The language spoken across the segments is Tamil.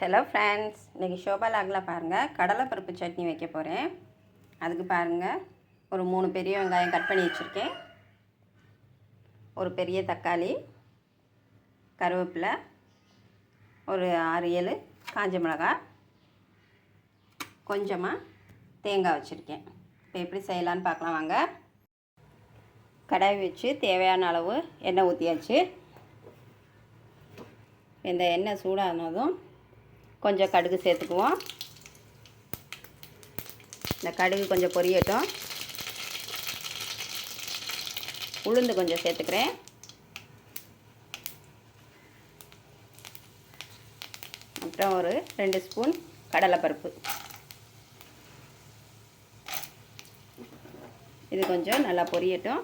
ஹலோ ஃப்ரெண்ட்ஸ் இன்றைக்கி ஷோபா லாகில் பாருங்கள் கடலைப்பருப்பு சட்னி வைக்க போகிறேன் அதுக்கு பாருங்கள் ஒரு மூணு பெரிய வெங்காயம் கட் பண்ணி வச்சுருக்கேன். ஒரு பெரிய தக்காளி கருவேப்பிலை ஒரு ஆறு ஏழு காஞ்ச மிளகாய் கொஞ்சமாக தேங்காய் வச்சுருக்கேன். இப்போ எப்படி செய்யலான்னு பார்க்கலாம் வாங்க. கடாய் வச்சு தேவையான அளவு எண்ணெய் ஊற்றியாச்சு இந்த எண்ணெய் சூடானதும் கொஞ்சம் கடுகு சேர்த்துக்குவோம். இந்த கடுகு கொஞ்சம் பொரியட்டும். உளுந்து கொஞ்சம் சேர்த்துக்கிறேன். அப்புறம் ஒரு ரெண்டு ஸ்பூன் கடலைப்பருப்பு. இது கொஞ்சம் நல்லா பொரியட்டும்.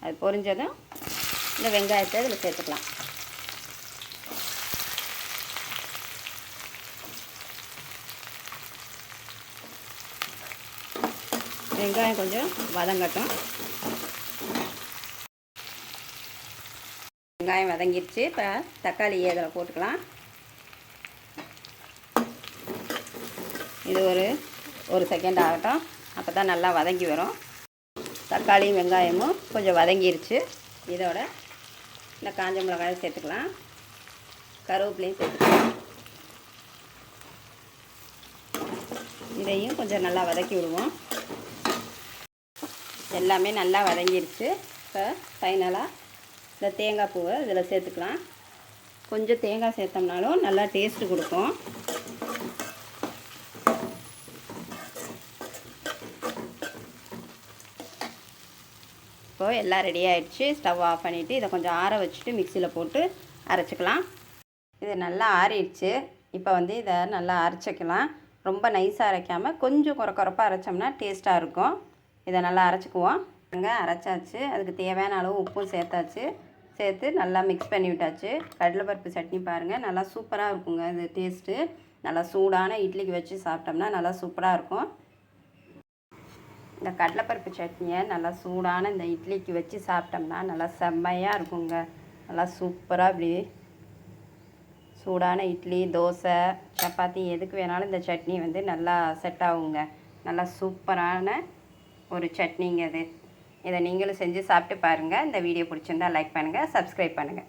அது பொரிஞ்சதும் இந்த வெங்காயத்தை இதில் சேர்த்துக்கலாம். வெங்காயம் கொஞ்சம் வதங்கட்டும். வெங்காயம் வதங்கிடுச்சு இப்போ தக்காளி இதில் போட்டுக்கலாம். இது ஒரு ஒரு செகண்ட் ஆகட்டும். அப்போ தான் நல்லா வதங்கி வரும். தக்காளியும் வெங்காயமும் கொஞ்சம் வதங்கிருச்சு. இதோட இந்த காஞ்ச மிளகாயும் சேர்த்துக்கலாம். கருவேப்பிலையும் சேர்த்துக்கலாம். இதையும் கொஞ்சம் நல்லா வதக்கி விடுவோம். எல்லாமே நல்லா வதங்கிருச்சு. இப்போ ஃபைனலாக இந்த தேங்காய் பூவை இதில் சேர்த்துக்கலாம். கொஞ்சம் தேங்காய் சேர்த்தோம்னாலும் நல்லா டேஸ்ட்டு கொடுக்கும். இப்போது எல்லாம் ரெடி ஆகிடுச்சு ஸ்டவ் ஆஃப் பண்ணிவிட்டு இதை கொஞ்சம் ஆற வச்சுட்டு மிக்சியில் போட்டு அரைச்சிக்கலாம். இது நல்லா ஆறிடுச்சு. இப்போ வந்து இதை நல்லா அரைச்சிக்கலாம். ரொம்ப நைஸாக அரைக்காமல் கொஞ்சம் குறை குறைப்பாக அரைச்சோம்னா டேஸ்ட்டாக இருக்கும். இதை நல்லா அரைச்சிக்குவோம். அங்கே அரைச்சாச்சு. அதுக்கு தேவையான அளவு உப்பும் சேர்த்தாச்சு. சேர்த்து நல்லா மிக்ஸ் பண்ணி விட்டாச்சு. கடலைப்பருப்பு சட்னி பாருங்கள் நல்லா சூப்பராக இருக்குங்க. இது டேஸ்ட்டு நல்லா சூடான இட்லிக்கு வச்சு சாப்பிட்டோம்னா நல்லா சூப்பராக இருக்கும். இந்த கடலைப்பருப்பு சட்னியை நல்லா சூடான இந்த இட்லிக்கு வச்சு சாப்பிட்டோம்னா நல்லா செம்மையாக இருக்குங்க. நல்லா சூப்பராக அப்படி சூடான இட்லி தோசை சப்பாத்தி எதுக்கு வேணாலும் இந்த சட்னி வந்து நல்லா செட் ஆகுங்க. நல்லா சூப்பரான ஒரு சட்னிங்க இது இதை நீங்களும் செஞ்சு சாப்பிட்டு பாருங்கள் இந்த வீடியோ பிடிச்சிருந்தா லைக் பண்ணுங்கள் சப்ஸ்கிரைப் பண்ணுங்கள்